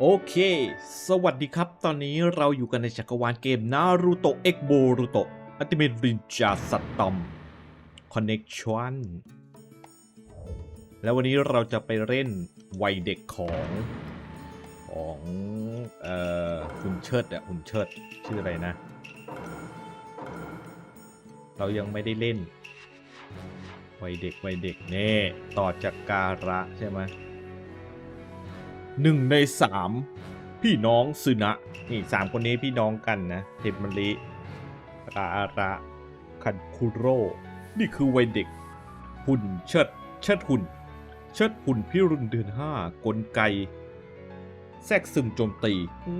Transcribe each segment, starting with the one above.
โอเค สวัสดีครับ ตอนนี้เราอยู่กันในจักรวาลเกมนารูโตะเอ็กโบรูโตะอัติเมนรินจาสัตตอมคอนเน็กชันแล้ววันนี้เราจะไปเล่นวัยเด็กของของเอ่อหุ่นเชิดอะหุ่นเชิดชื่ออะไรนะ เรายังไม่ได้เล่นวัยเด็กวัยเด็กเน่ต่อจากการะใช่ไหม หนึ่งในสามพี่น้องซึนะนี่สามคนนี้พี่น้องกันนะเทมมลิราอาระคันคุโร่นี่คือวัยเด็ก หุ่นเชิดเชิดหุ่น เชิดหุ่นพี่รุ่นเดือนห้ากลไก แทรกซึมโจมตี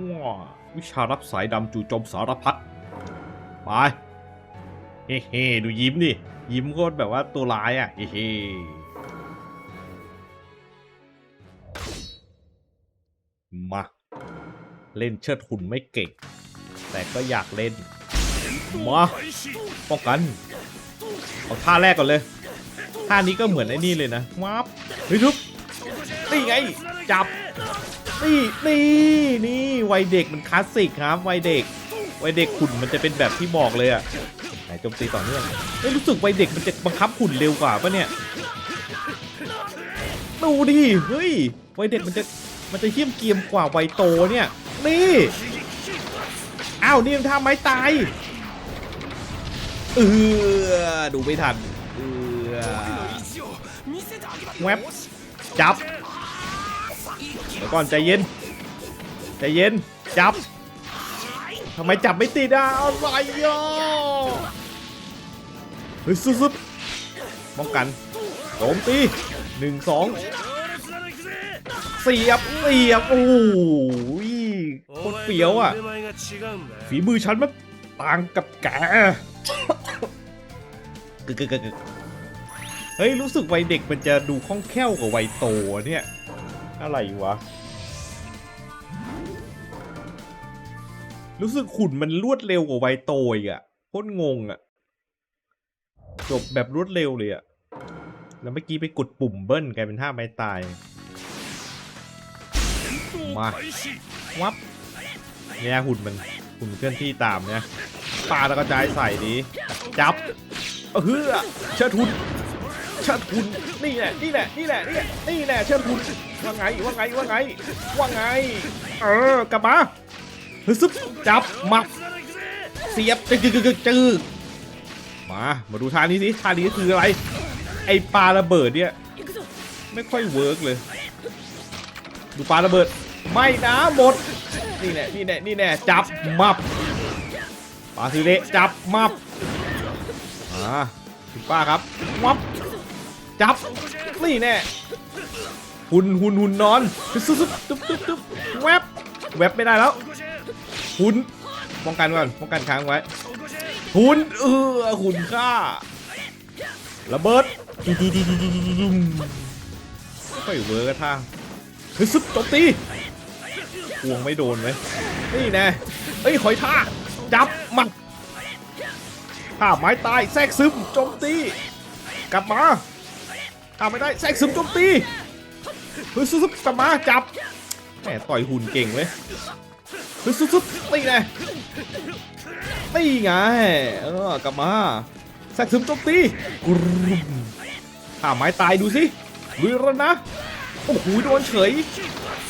ว้าวิชารับสายดำจู่โจมสารพัดไปเฮ้เฮดูยิ้มดิยิ้มโคตรแบบว่าตัวร้ายอะเฮ้ เล่นเชิดหุ่นไม่เก่ง แต่ก็อยากเล่นมาป้องกันเอาท่าแรกก่อนเลยท่านี้ก็เหมือนไอ้นี่เลยนะวับเฮ้ยทุบนี่ไงจับนี่นี่นี่วัยเด็กมันคลาสสิกครับวัยเด็กวัยเด็กหุ่นมันจะเป็นแบบที่บอกเลยอะไหนโจมตีต่อเนื่องเอ้ยรู้สึกวัยเด็กมันจะบังคับหุ่นเร็วกว่าปะเนี่ยดูดิเฮ้ยวัยเด็กมันจะมันจะเหี้ยมเกียมกว่าวัยโตเนี่ย นี่อ้าวนี่มันท่าไม้ตายเออดูไม่ทันเออแวบจับเดี๋ยวก่อนใจเย็นใจเย็นจับทำไมจับไม่ติดอะอะไรอะเฮ้ยซุบๆป้องกันโจมตีหนึ่งสองเสียบเสียบโอ้โห คตรเฟี้ยวอะ ฝีมือฉันมันต่างกับแกกึกกึกเฮ้ย รู้สึกวัยเด็กมันจะดูคล่องแคล่วกว่าวัยโตเนี่ย อะไรวะ รู้สึกขุนมันรวดเร็วกว่าไวโตอีกอะโคตรงงอะจบแบบรวดเร็วเลยอะแล้วเมื่อกี้ไปกดปุ่มเบิ้ลกลายเป็นท่าไม้ตาย มา วับ เนี่ยหุ่นมันหุ่นเคลื่อนที่ตามเนี่ยปาแล้วก็จายใส่ดีจับเออเฮือเชิดหุ่นเชิดหุ่นนี่แหละนี่แหละนี่แหละนี่แหละนี่แหละเชิดหุ่นว่าไงว่าไงว่าไงว่าไง เออกลับมาฮึซึบจับมับเสียบจึกจึกจึกจึกจึกมามาดูท่านี้สิท่านี้คืออะไร ไอปลาระเบิดเนี่ยไม่ค่อยเวิร์กเลย ดูปลาระเบิด ไม่นะหมด นี่แน่นี่แน่นี่แน่จับมับปาซิเละจับมับอ่าคุณป้าครับมับจับนี่แน่หุ่นหุ่นหุ่นนอนซึบซึบตึ๊บตึ๊บตึ๊บแวบแวบไม่ได้แล้วหุ่นป้องกันก่อนป้องกันค้างไว้หุ่นเออหุ่นฆ่าระเบิดดีดีดีดีดีดีดีไม่ค่อยเวิร์กอะท่าเฮ้ยซึบโจมตี พวงไม่โดนไหมนี่แน่เฮ้ยหอยท่าจับมันท่าไม้ตายแทรกซึมโจมตีกลับมาท่าไม่ได้แทรกซึมโจมตีเฮ้ยซึบกลับมาจับแหมต่อยหุ่นเก่งเลยฮ้ยซึบตีแน่ตีไงเออกลับมาแทรกซึมโจมตีกรุมท่าไม้ตายดูสิลุยแล้วนะโอ้โหโดนเฉย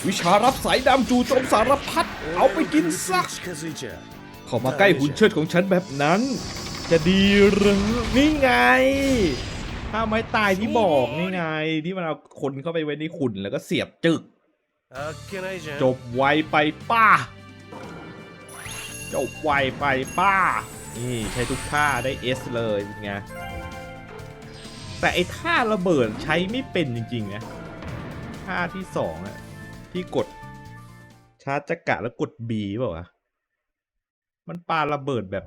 วิชารับสายดำจู่โจมสารพัดเอาไปกินซะเข้ามาใกล้หุ่นเชิดของฉันแบบนั้น จะดีหรือนี่ไง ถ้าไม้ตายที่บอกนี่ไง ที่มันเอาคนเข้าไปไว้ในขุนแล้วก็เสียบจึก จบไวไปป้า จบไวไปป้า นี่ใช้ทุกท่าได้เอสเลยเป็นไงแต่ไอ้ท่าระเบิดใช้ไม่เป็นจริงๆนะท่าที่สองอะ ที่กด ชาร์จจักระแล้วกด B เปล่าวะมันปาระเบิดแบบ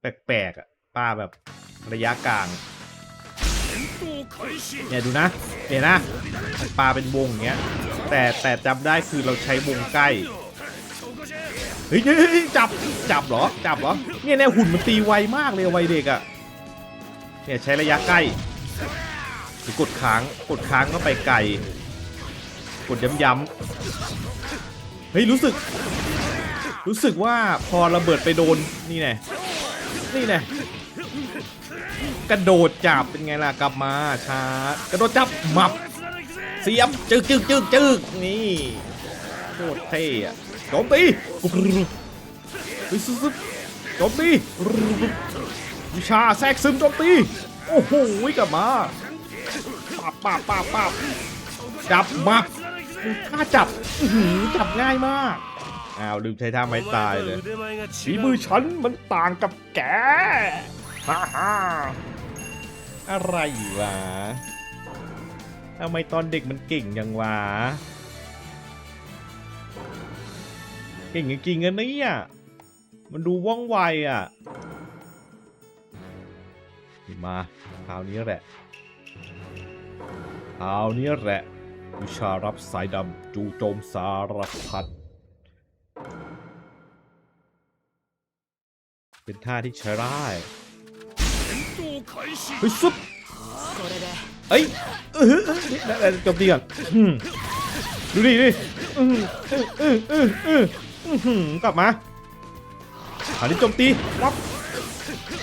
แปลกๆอะปาแบบระยะกลางเนี่ยดูนะเนี่ยนะมันปาเป็นวงอย่างเงี้ย แต่แต่จำได้คือเราใช้วงใกล้เฮ้ยจับจับเหรอจับเหรอเนี่ยแนวหุ่นมันตีไวมากเลยวัยเด็กอะเนี่ยใช้ระยะใกล้ รือกดค้างกดค้างก็ไปไกลกดย้ำๆเฮ้ยรู้สึก รู้สึกว่าพอระเบิดไปโดนนี่แน่นี่แน่กระโดดจับเป็นไงล่ะกลับมาชาร์จกระโดดจับหมับเสียบจึกจึกจึกจึกนี่โคตรเท่อะโจมตีเฮ้ยซึบโจมตีวิชาแทรกซึมโจมตีโอ้โหกลับมา ปับปับปับปับจับมาถ้าจับหือจับง่ายมากอ้าวลืมใช้ท่าไม้ตายเลยฝีมือฉันมันต่างกับแกฮ่าฮ่าอะไรวะทำไมตอนเด็กมันเก่งยังวะเก่งจริงๆอะเนี่ยมันดูว่องไวอะ มาคราวนี้แหละ คราวนี้แหละวิชารับสายดำจูโจมสารพัดเป็นท่าที่ใช้ได้เฮ้ยซุปเอ้ยจบดีก่อนดูดิดิกลับมาครานี้โจมตีวับ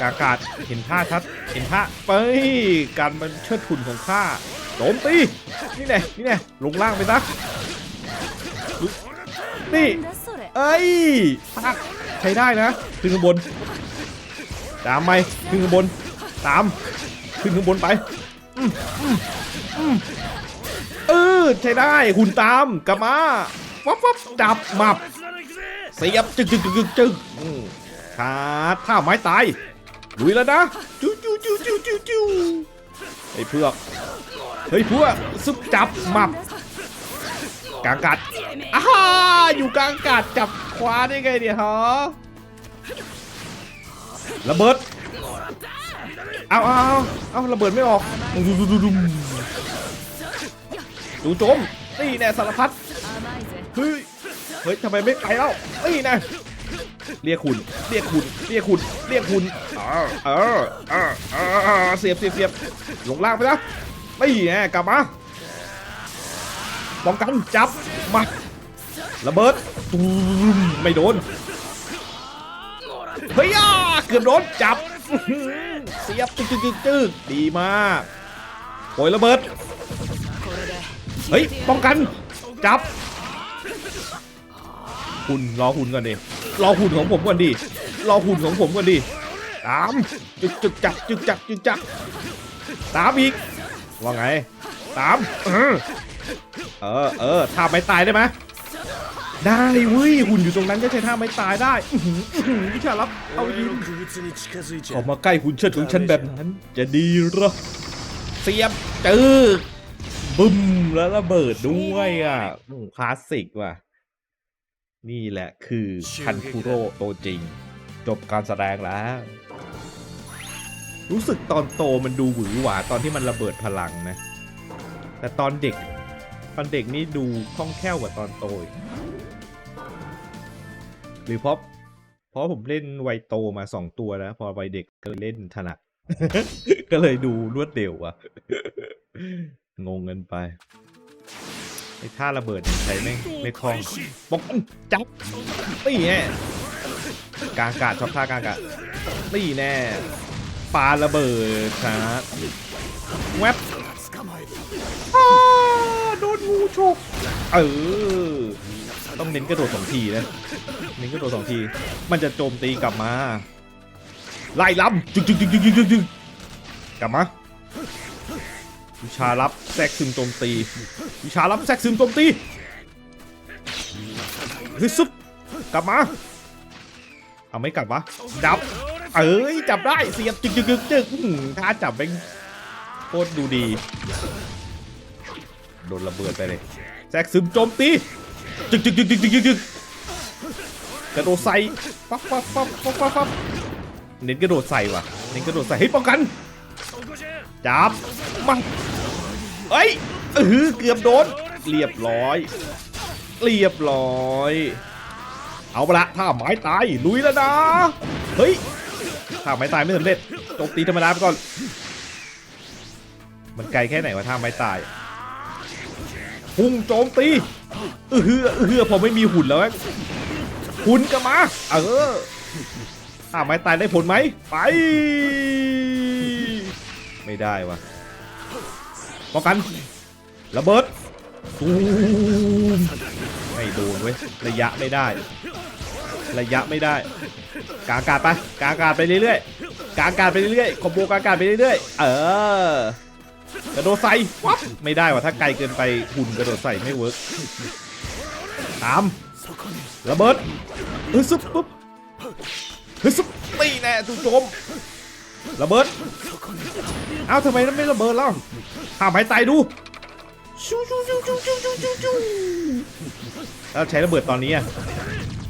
กากาดเห็นท่าชัด เห็นท่าไปการมันเชิดทุนของข้า โจมตี นี่แน่นี่แน่ลงล่างไปซะนี่เอ้ยใช้ได้นะขึ้นข้างบน ตามไปขึ้นข้างบน ตาม ขึ้นข้างบนไปเออใช้ได้หุ่นตามกลับมาวับวับดับมับเสียบจึกจึกจึกจึกขาดท่าไม้ตายลุยแล้วนะจูจูจูจูจูจูไอ้เพือก เฮ้ยพวกซุปจับหมับกางกัดอ้าอยู่กลางกัดจับคว้าได้ไงเนี่ยฮะระเบิดเอาเอาเอาระเบิดไม่ออกดูโจมนี่แน่สารพัดเฮ้ยเฮ้ยทำไมไม่ไปแล้วนี่น่เรียกคุณเรียกคุณเรียกคุณเรียกคุณเออเออเออเสียบเสียบเสียบลงล่างไปแล้ว ไม่แน่กลับมาป้องกันจับมาระเบิดตูมไม่โดนเฮ้ยเกือบโดนจับเสียบจึ๊กจึ๊กจึ๊กดีมากโอยระเบิดเฮ้ยป้องกันจับหุ่นรอหุ่นก่อนดิรอหุ่นของผมก่อนดิรอหุ่นของผมก่อนดิตามจึกจึกจักจึกจักจึกจักตามอีก ว่าไงตามเออเออท่าไม่ตายได้ไหมได้เว้ยหุ่นอยู่ตรงนั้นก็ใช้ท่าไม่ตายได้วิชารับเอายินออกมาใกล้หุ่นเชิดของฉันแบบนั้น จะดีหรอเสียบเจกบึ้มแล้วระเบิดด้วยอะคลาสสิกว่ะ นี่แหละคือคันคูโร่ตัวจริง จบการแสดงแล้ว รู้สึกตอนโตมันดูหวือหวาตอนที่มันระเบิดพลังนะ แต่ตอนเด็ก ตอนเด็กนี่ดูคล่องแคล่วกว่าตอนโตหรือเพราะเพราะผมเล่นวัยโตมาสองตัวแล้ว พอวัยเด็กก็เล่นถนัด ก็เลยดูรวดเร็วอะงงกันไปไอ้ท่าระเบิดใช้ไม่ไม่คล่องปกจับนี่แน่กากาศชอบท่ากากาตีแน่ ปาระเบิดครับแวบโดนงูฉกเออ ต้องเน้นกระโดดสองทีนะ เน้นกระโดดสองที มันจะโจมตีกลับมา ไล่ล้ำจึกจึกจึกจึกจึกจึกจึกกลับมา วิชารับแทรกซึมโจมตี วิชารับแทรกซึมโจมตีเฮ้ยซุปกลับมา เอาไม่กลับวะจับ เอ้ยจับได้เสียบจึกจึกจึกจึกถ้าจับเป็นโคตรดูดี โดนระเบิดไปเลยแทรกซึมโจมตีจึกจึกจึกจึกจึกจึกกระโดดใส่ปั๊บปั๊บปั๊บปั๊บปั๊บปั๊บเน้นกระโดดใส่ว่ะเน้นกระโดดใส่ให้ยป้องกันจับมันเอ้ยเออเกือบโดนเรียบร้อย เรียบร้อย เอาละถ้าไม้ตายลุยแล้วนะ เฮ้ย ถ้าไม้ตายไม่สำเร็จโจมตีธรรมดาไปก่อน มันไกลแค่ไหนวะถ้าไม้ตายพุ่งโจมตีเออเฮือเออเฮือผมไม่มีหุ่นแล้วอหุ่นก็มา เออถ้าไม้ตายได้ผลไหมไป ไม่ได้วะป้องกันระเบิดตูมไม่โดนเว้ยระยะไม่ได้ ระยะไม่ได้ กากาศไปกากาศไปเรื่อยๆกากาศไปเรื่อยๆคอมโบกากาศไปเรื่อยๆ เออกระโดดใส่วับไม่ได้ว่ะถ้าไกลเกินไปหุ่นกระโดดใส่ไม่เวิร์กตามระเบิดเฮ้ยซุบปุ๊บเฮ้ยซุบตีแน่ทุกโจมระเบิดเอ้าทำไมไม่ระเบิดแล้วหามหายตายดูชูชูชูชูชูชูชูชูแล้วใช้ระเบิดตอนนี้อะ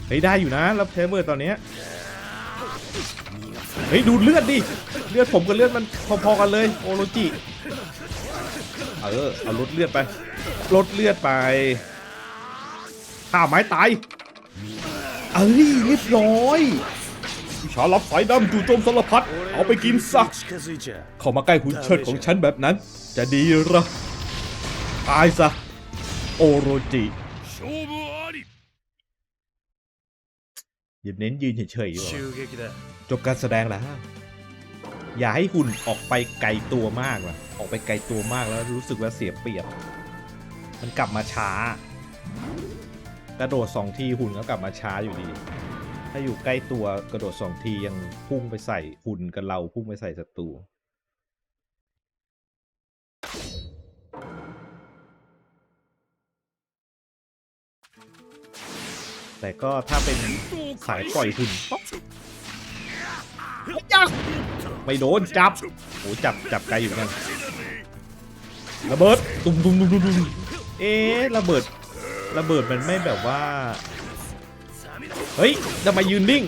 เฮ้ยได้อยู่นะรับเทเบอร์ตอนนี้เฮ้ยดูเลือดดิเลือดผมกับเลือดมันพอๆกันเลยโอโลจิเออเอาลดเลือดไปลดเลือดไปข้าไม้ตายเอ้ยเรียบร้อยชาลับสายดำจู่โจมสารพัดเอาไปกินซะเข้ามาใกล้หุ่นเชิดของฉันแบบนั้น จะดีหรอตายซะโอโรจิ อย่าเน้นยืนเฉยๆอยู่จบการแสดงแล้วอย่าให้หุ่นออกไปไกลตัวมากล่ะ ออกไปไกลตัวมากแล้วรู้สึกว่าเสียเปรียบ มันกลับมาช้า กระโดดสองทีหุ่นก็กลับมาช้าอยู่ดี ถ้าอยู่ใกล้ตัวกระโดดสองทียังพุ่งไปใส่หุ่นกับเราพุ่งไปใส่ศัตรู แต่ก็ถ้าเป็นสายปล่อยหุ่นยักไม่โดนจับโอ้จับจับไกลอยู่เหมือนกันระเบิดตุ้มตุ้มตุ้มตุ้มเอ๊ะระเบิดระเบิดมันไม่แบบว่า เฮ้ยทำไมยืนนิ่ง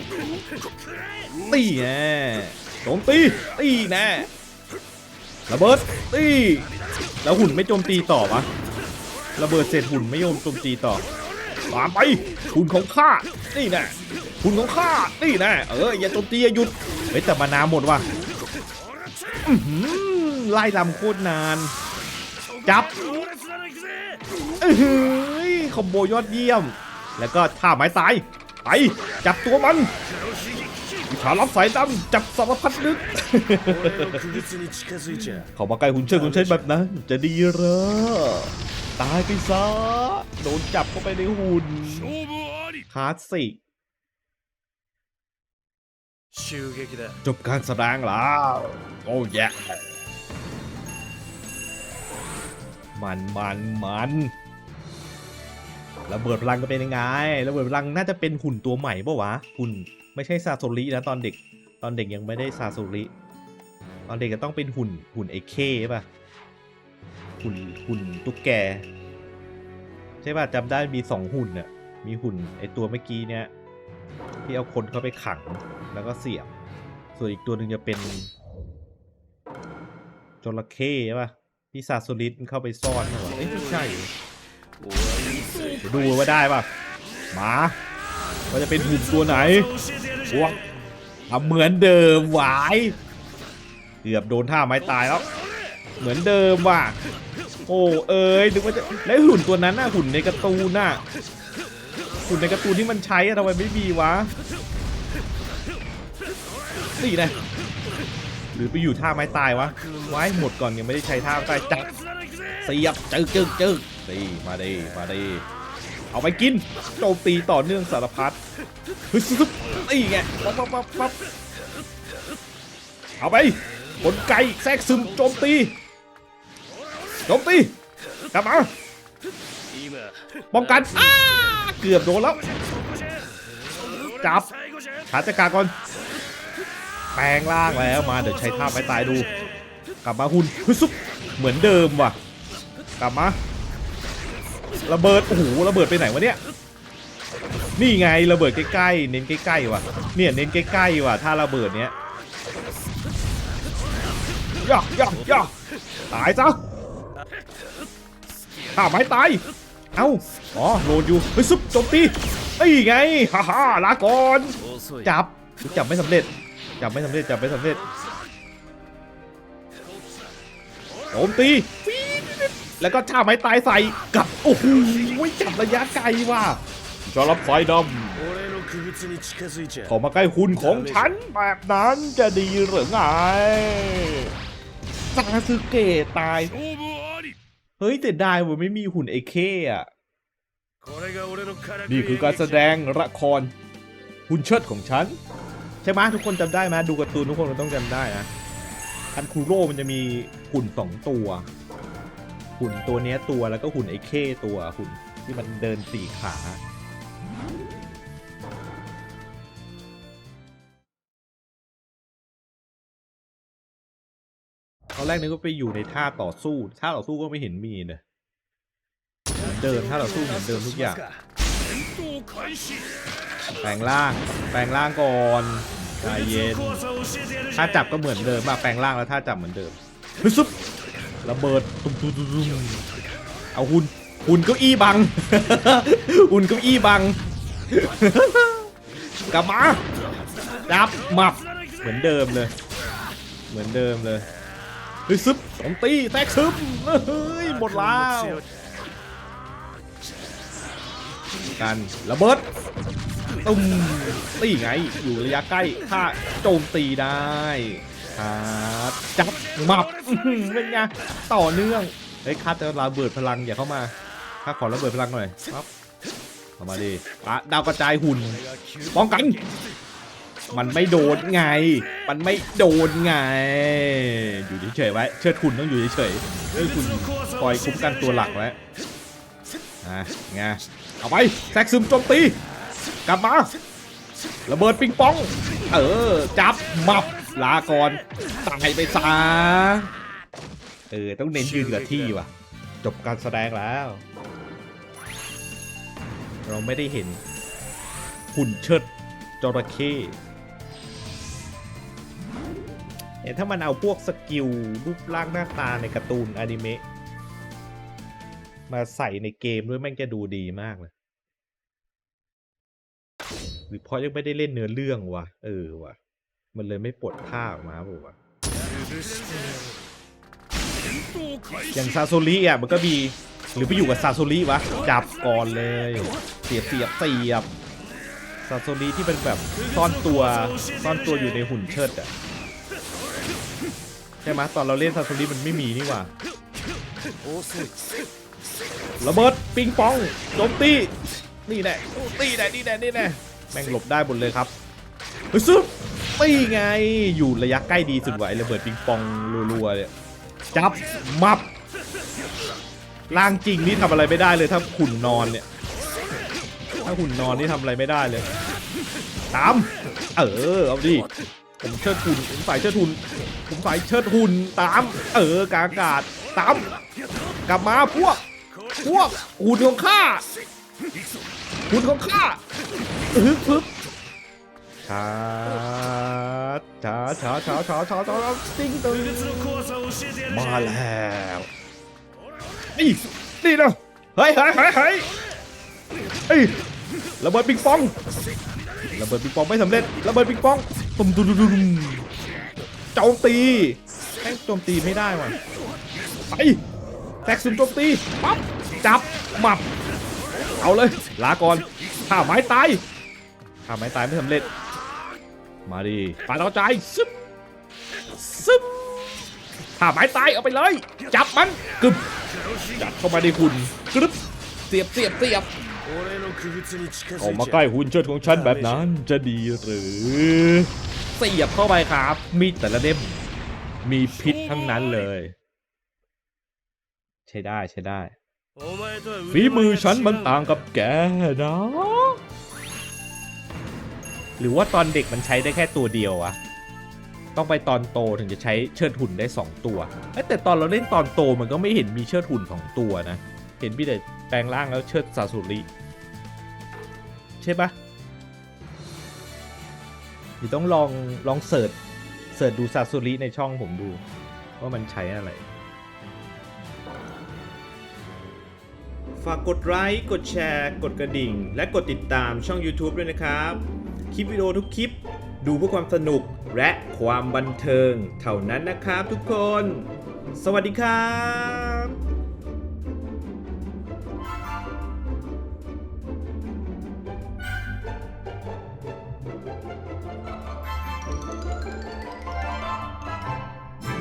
ตีแน่โจมตีตีแน่ระเบิดตีแล้วหุ่นไม่โจมตีต่อปะระเบิดเสร็จหุ่นไม่โยมโจมตีต่อ ตามไปคุณของข้านี่แน่คุณของข้านี่แน่เอออย่าโจมตีอย่าหยุดเฮ้แต่มานาหมดว่ะไล่ลำโคตรนาน จับเฮ้ยคอมโบยอดเยี่ยม แล้วก็ท่าไม้ตายไปจับตัวมันวิาลับสายดำจับสารพัดนึกเขามาใกล้คุณเชิดคุณเชิดแบบนั้นจะดีเหรอ ตายไปซะ โดนจับเข้าไปในหุ่นคลาสสิกจบการแสดงแล้ว โอ้ยมันมันมันระเบิดพลังจะเป็นยังไงระเบิดพลังน่าจะเป็นหุ่นตัวใหม่ปะวะ หุ่นไม่ใช่ซาโซรินะตอนเด็ก ตอนเด็กยังไม่ได้ซาโซริ ตอนเด็กก็ต้องเป็นหุ่นหุ่นไอเคป่ะ หุ่นหุ่นตุ๊กแก ใช่ป่ะจำได้มีสองหุ่นเนี่ยมีหุ่นไอตัวเมื่อกี้เนี่ยที่เอาคนเข้าไปขังแล้วก็เสียบ ส่วนอีกตัวหนึ่งจะเป็นจระเข้ใป่ะที่ซาสุริสเข้าไปซ่อนเหรอเอ้ยไม่ใช่เะดูว่าได้ป่ะหมาว่าจะเป็นหุ่นตัวไหนวะทำเหมือนเดิมหวาย เกือบโดนท่าไม้ตายแล้ว เหมือนเดิมว่ะ โอ้เอ้ยนึกว่าจะแล้วหุ่นตัวนั้นน่ะหุ่นในกระตูนน่ะหุ่นในกระตูนที่มันใช้อะทำไมไม่มีวะนี่นะหรือไปอยู่ท่าไม้ตายวะไว้หมดก่อนยังไม่ได้ใช้ท่าตายจับเสียบจึ๊กจึ๊กจึ๊กตีมาดีมาดีเอาไปกินโจมตีต่อเนื่องสารพัดฮึบนี่ไงป๊บปั๊บปั๊บเอาไป กนไกแทรกซึมโจมตีโจมตีกลับมาป้องกันเกือบโดนแล้วจับชาจัจกาก่อนแปลงล่างแล้วมาเดี๋ยวใช้ท่าไปตายดู กลับมาหุ่นฮึซุปเหมือนเดิมว่ะ กลับมาระเบิดโอ้โหระเบิดไปไหนวะเนี่ยนี่ไงระเบิดใกล้ๆเน้นใกล้ๆว่ะเนี่ยเน้นใกล้ๆว่ะถ้าระเบิดเนี้ย ยาย่อย่ตายซะถ้าไม่ตาย เอ้า อ๋อโลดอยู่เฮ้ยซุปจมตีไอ้ไง ฮ่าฮ่าลาก่อน จับ จับไม่สำเร็จ จับไม่สำเร็จ จับไม่สำเร็จโจมตี แล้วก็ท่าไม้ตายใส่กับ โอ้โหจับระยะไกลว่ะจอรับไฟดำขอมาใกล้หุ่นของฉันแบบนั้นจะดีหรือไง ซาสึเกะตาย เฮ้ยแต่ได้ผมไม่มีหุ่นไอเคอะนี่คือการแสดงละครหุ่นเชิดของฉัน ใช่ไหมทุกคนจำได้ไหมดูการ์ตูนทุกคนต้องจำได้นะคันคูโร่มันจะมีหุ่นสองตัว หุ่นตัวเนี้ยตัวแล้วก็หุ่นไอเคตัวหุ่นที่มันเดินสี่ขา ตอนแรกนึกว่าไปอยู่ในท่าต่อสู้ ท่าต่อสู้ก็ไม่เห็นมีนะเดินท่าต่อสู้เหมือนเดิมทุกอย่าง แปลงร่าง แปลงร่างก่อนใจเย็น ถ้าจับก็เหมือนเดิมอะแปลงร่างแล้วถ้าจับเหมือนเดิมฮึซุบระเบิดตุ้มตุ้มตุ้มเอาหุ่นหุ่นเก้าอี้บัง หุ่นเก้าอี้บัง กลับมาดับมับ เหมือนเดิมเลย เหมือนเดิมเลย เฮ้ยซึบผมตีแทกซึบเฮ้ยหมดแล้วกันระเบิดตุ้มตีไงอยู่ระยะใกล้ถ้าโจมตีได้ครับจับมับเป็นไงต่อเนื่องเฮ้ยคัดจะระเบิดพลังอย่าเข้ามาข้าขอระเบิดพลังหน่อยครับเข้ามาดิปะดาวกระจายหุ่นป้องกัน มันไม่โดนไง มันไม่โดนไง อยู่เฉยๆไว้ เชิดคุณต้องอยู่เฉยๆเชิดคุณคอยคุ้มกันตัวหลักไว้อะไงเอาไปแซกซึมโจมตี กลับมา ระเบิดปิงปอง เออ จับมับลาก่อนตายไปซะเออ ต้องเน้นยืนกับที่ว่ะ จบการแสดงแล้ว เราไม่ได้เห็นหุ่นเชิดจระเข้ เนี่ยถ้ามันเอาพวกสกิลรูปร่างหน้าตาในการ์ตูนอนิเมะมาใส่ในเกมด้วยแม่งจะดูดีมากเลยหรือเพราะยังไม่ได้เล่นเนื้อเรื่องวะเออวะมันเลยไม่ปลดภาออกมาบอกว่าอย่างซาโซลีอะมันก็มีหรือไปอยู่กับซาโซริวะจับก่อนเลยเสียบเสียบเสียบซาโซริที่เป็นแบบซ่อนตัวซ่อนตัวอยู่ในหุ่นเชิดอะ ช่ไหมตอนเราเล่นซาโซริมันไม่มีนี่หว่าระเบิดปิงปองโจมตีนี่แน่ตีแน่นี่แน่นี่แน่แม่งหลบได้หมดเลยครับเฮ้ยซึบตีไงอยู่ระยะใกล้ดีสุดไหวระเบิดปิงปองรัวๆเนี่ยจับมับร่างจริงนี่ทำอะไรไม่ได้เลยถ้าหุ่นนอนเนี่ยถ้าหุ่นนอนนี่ทำอะไรไม่ได้เลยตามเออเอาดิ ผมเชิดทุนผมฝ่ายเชิดทุน ผมฝ่ายเชิดทุนตาม เออกางกาดตาม กลับมาพวก พวกหุ่นของข้าหุ่นของข้าฮึบฮึบช้าช้าช้าช้าช้าช้าช้าติงตึงมาแล้วนี่นี่นะเฮ้ยเฮ้ยเฮ้ยเฮ้ยระเบิดปิงปอง ระเบิดปิงปองไม่สำเร็จ ระเบิดปิงปอง ตุมดุดุดุมโจมตีแม่งโจมตีไม่ได้ว่ะไปแท็กซุนโจมตีปั๊บจับหมับ เอาเลย ลาก่อนข้าไม้ตายข้าไม้ตายไม่สำเร็จ มาดีปาดเอาใจซึมซึมข้าไม้ตายเอาไปเลย จับมันกึบจัดเข้ามาในคุณกรึบเสียบเสียบเสียบ ออกมาใกล้หุ่นเชิดของฉันแบบนั้นจะดีหรือเสียบเข้าไปครับ มีแต่ละเล่มมีพิษทั้งนั้นเลย ใช่ได้ใช่ได้ฝีมือฉันมันต่างกับแกนะ หรือว่าตอนเด็กมันใช้ได้แค่ตัวเดียวอะต้องไปตอนโตถึงจะใช้เชิดหุ่นได้ 2 ตัวแต่ตอนเราเล่นตอนโตมันก็ไม่เห็นมีเชิดหุ่นสองตัวนะ เห็นพี่แต่แปลงร่างแล้วเชิดซาสุริใช่ปะเดี๋ยวต้องลองลองเสิร์ชเสิร์ชดูซาสุริในช่องผมดู ว่ามันใช้อะไร ฝากกดไลค์กดแชร์ กดกระดิ่ง และกดติดตามช่อง YouTube ด้วยนะครับ คลิปวิดีโอทุกคลิป ดูเพื่อความสนุกและความบันเทิง เท่านั้นนะครับทุกคน สวัสดีครับ